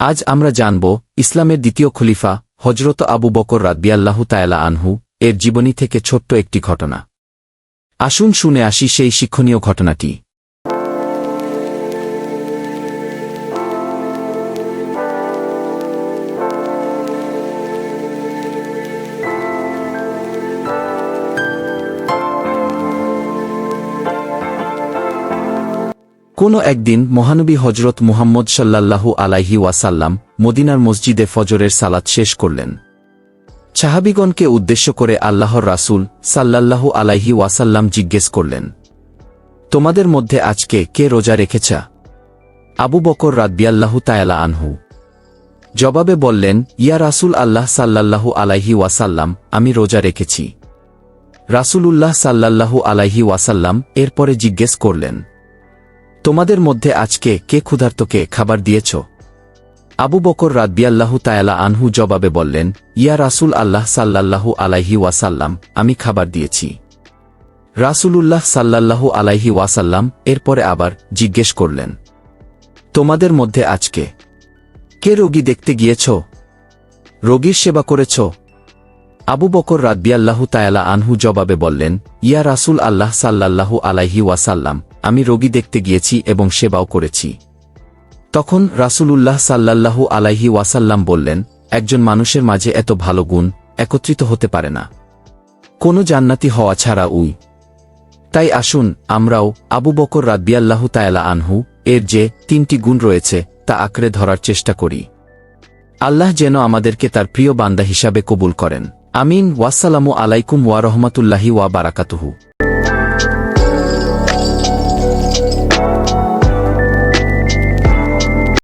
আজ আমরা জানব ইসলামের দ্বিতীয় খলিফা হজরত আবু বকর রাদবিয়াল্লাহ তায়ালা আনহু এর জীবনী থেকে ছোট্ট একটি ঘটনা। আসুন শুনে আসি সেই শিক্ষণীয় ঘটনাটি। কোনো একদিন মহানবী হজরত মুহাম্মদ সাল্লাল্লাহু আলাইহি ওয়াসাল্লাম মদিনার মসজিদে ফজরের সালাত শেষ করলেন। সাহাবিগণকে উদ্দেশ্য করে আল্লাহর রাসূল সাল্লাল্লাহু আলাইহি ওয়াসাল্লাম জিজ্ঞেস করলেন, তোমাদের মধ্যে আজকে কে রোজা রেখেছা? আবু বকর রাদবিয়াল্লাহু তায়ালা আনহু জবাবে বললেন, ইয়া রাসূল আল্লাহ সাল্লাল্লাহু আলাইহি ওয়াসাল্লাম, আমি রোজা রেখেছি। রাসূলুল্লাহ সাল্লাল্লাহু আলাইহি ওয়াসাল্লাম এরপরে জিজ্ঞেস করলেন তোমাদের মধ্যে আজকে কে ক্ষুধার্তকে খাবার দিয়েছ? আবু বকর রাদবিয়াল্লাহু তায়ালা আনহু জবাবে বললেন, ইয়া রাসূল আল্লাহ সাল্লাল্লাহু আলাইহি ওয়াসাল্লাম, আমি খাবার দিয়েছি। রাসূলুল্লাহ সাল্লাল্লাহু আলাইহি ওয়াসাল্লাম এরপরে আবার জিজ্ঞেস করলেন, তোমাদের মধ্যে আজকে কে রোগী দেখতে গিয়েছ? রোগীর সেবা করেছ? আবু বকর রাদবিয়াল্লাহু তায়ালা আনহু জবাবে বললেন, ইয়া রাসূল আল্লাহ সাল্লাল্লাহু আলাইহি ওয়াসাল্লাম আমি রোগী দেখতে গিয়েছি এবং সেবাও করেছি। তখন রাসূলুল্লাহ সাল্লাল্লাহু আলাইহি ওয়াসাল্লাম বললেন, একজন মানুষের মাঝে এত ভালো গুণ, একত্রিত হতে পারে না। কোনো জান্নাতি হওয়া ছাড়া উই। তাই আসুন, আমরাও আবু বকর রাদবিয়াল্লাহু তায়ালা আনহু, এর যে তিনটি গুণ রয়েছে, তা আঁকড়ে ধরার চেষ্টা করি। আল্লাহ যেন আমাদেরকে তার প্রিয় বান্দা হিসাবে কবুল করেন। আমিন। ওয়াসালামু আলাইকুম ওয়া রহমতুল্লাহি ওয়া বারাকাতুহু।